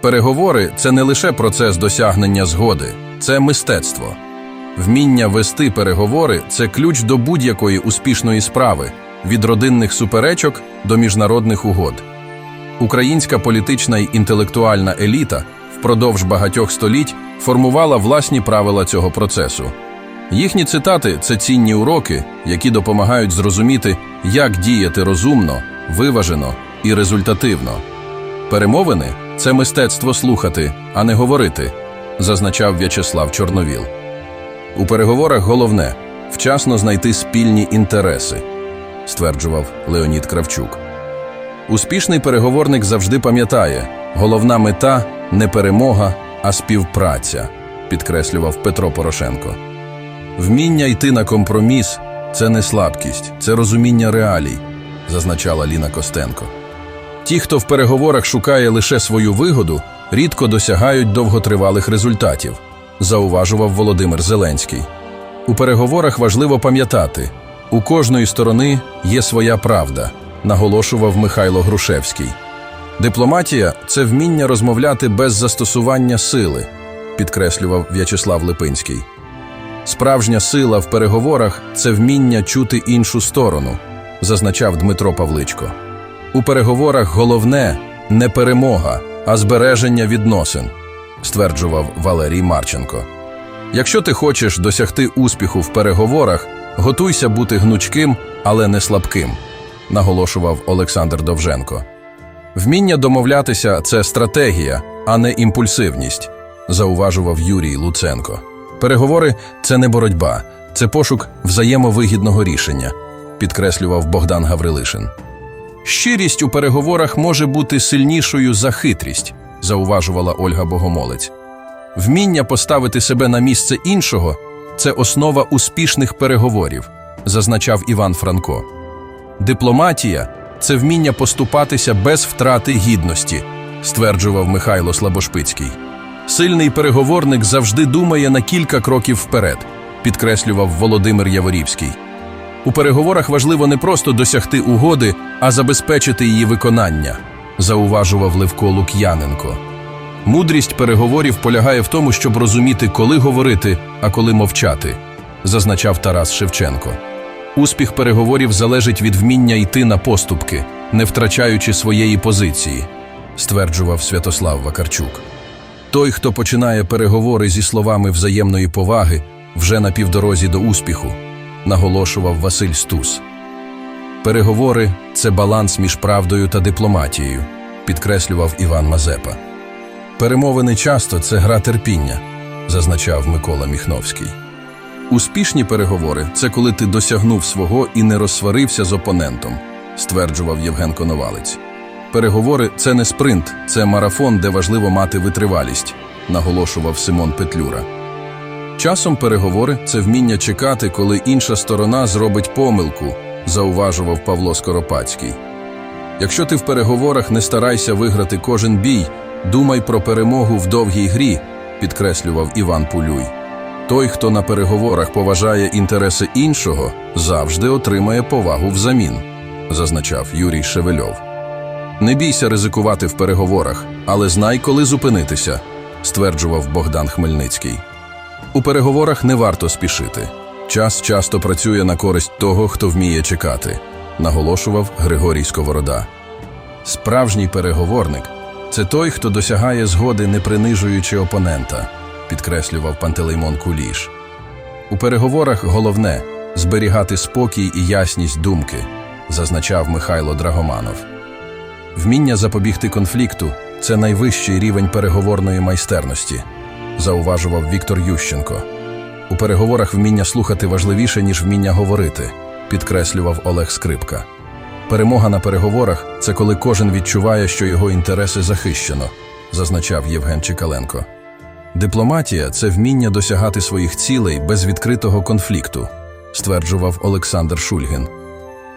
Переговори це не лише процес досягнення згоди, це мистецтво. Вміння вести переговори це ключ до будь-якої успішної справи, від родинних суперечок до міжнародних угод. Українська політична й інтелектуальна еліта впродовж багатьох століть формувала власні правила цього процесу. Їхні цитати це цінні уроки, які допомагають зрозуміти, як діяти розумно, виважено і результативно. Перемовини це мистецтво слухати, а не говорити, зазначав В'ячеслав Чорновіл. У переговорах головне вчасно знайти спільні інтереси, стверджував Леонід Кравчук. Успішний переговорник завжди пам'ятає, головна мета не перемога, а співпраця, підкреслював Петро Порошенко. Вміння йти на компроміс це не слабкість, це розуміння реалій, зазначала Ліна Костенко. Ті, хто в переговорах шукає лише свою вигоду, рідко досягають довготривалих результатів, зауважував Володимир Зеленський. У переговорах важливо пам'ятати, у кожної сторони є своя правда, наголошував Михайло Грушевський. Дипломатія це вміння розмовляти без застосування сили, підкреслював В'ячеслав Липинський. Справжня сила в переговорах це вміння чути іншу сторону, зазначав Дмитро Павличко. У переговорах головне не перемога, а збереження відносин, стверджував Валерій Марченко. Якщо ти хочеш досягти успіху в переговорах, готуйся бути гнучким, але не слабким, наголошував Олександр Довженко. Вміння домовлятися це стратегія, а не імпульсивність, зауважував Юрій Луценко. Переговори це не боротьба, це пошук взаємовигідного рішення, підкреслював Богдан Гаврилишин. Щирість у переговорах може бути сильнішою за хитрість, зауважувала Ольга Богомолець. Вміння поставити себе на місце іншого це основа успішних переговорів, зазначав Іван Франко. Дипломатія це вміння поступатися без втрати гідності, стверджував Михайло Слабошпицький. Сильний переговорник завжди думає на кілька кроків вперед, підкреслював Володимир Яворівський. У переговорах важливо не просто досягти угоди, а забезпечити її виконання, зауважував Левко Лук'яненко. Мудрість переговорів полягає в тому, щоб розуміти, коли говорити, а коли мовчати, зазначав Тарас Шевченко. Успіх переговорів залежить від вміння йти на поступки, не втрачаючи своєї позиції, стверджував Святослав Вакарчук. Той, хто починає переговори зі словами взаємної поваги, вже на півдорозі до успіху, наголошував Василь Стус. Переговори це баланс між правдою та дипломатією, підкреслював Іван Мазепа. Перемовини часто це гра терпіння, зазначав Микола Міхновський. Успішні переговори це коли ти досягнув свого і не розсварився з опонентом, стверджував Євген Коновалець. Переговори це не спринт, це марафон, де важливо мати витривалість, наголошував Симон Петлюра. Часом переговори це вміння чекати, коли інша сторона зробить помилку, зауважував Павло Скоропадський. Якщо ти в переговорах не старайся виграти кожен бій, думай про перемогу в довгій грі, підкреслював Іван Пулюй. Той, хто на переговорах поважає інтереси іншого, завжди отримає повагу взамін, зазначав Юрій Шевельов. Не бійся ризикувати в переговорах, але знай, коли зупинитися, стверджував Богдан Хмельницький. У переговорах не варто спішити. Час часто працює на користь того, хто вміє чекати, наголошував Григорій Сковорода. Справжній переговорник це той, хто досягає згоди, не принижуючи опонента, підкреслював Пантелеймон Куліш. У переговорах головне зберігати спокій і ясність думки, зазначав Михайло Драгоманов. Вміння запобігти конфлікту це найвищий рівень переговорної майстерності, зауважував Віктор Ющенко. У переговорах вміння слухати важливіше, ніж вміння говорити, підкреслював Олег Скрипка. Перемога на переговорах це коли кожен відчуває, що його інтереси захищено, зазначав Євген Чекаленко. Дипломатія це вміння досягати своїх цілей без відкритого конфлікту, стверджував Олександр Шульгін.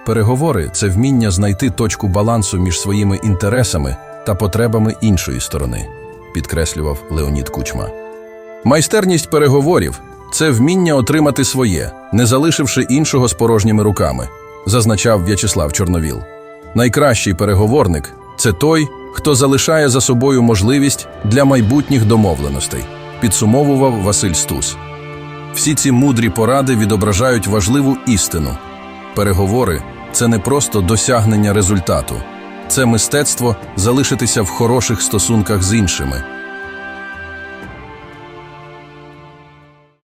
Переговори це вміння знайти точку балансу між своїми інтересами та потребами іншої сторони, підкреслював Леонід Кучма. Майстерність переговорів це вміння отримати своє, не залишивши іншого з порожніми руками, зазначав В'ячеслав Чорновіл. Найкращий переговорник це той, хто залишає за собою можливість для майбутніх домовленостей, підсумовував Василь Стус. Всі ці мудрі поради відображають важливу істину. Переговори це не просто досягнення результату, це мистецтво залишитися в хороших стосунках з іншими,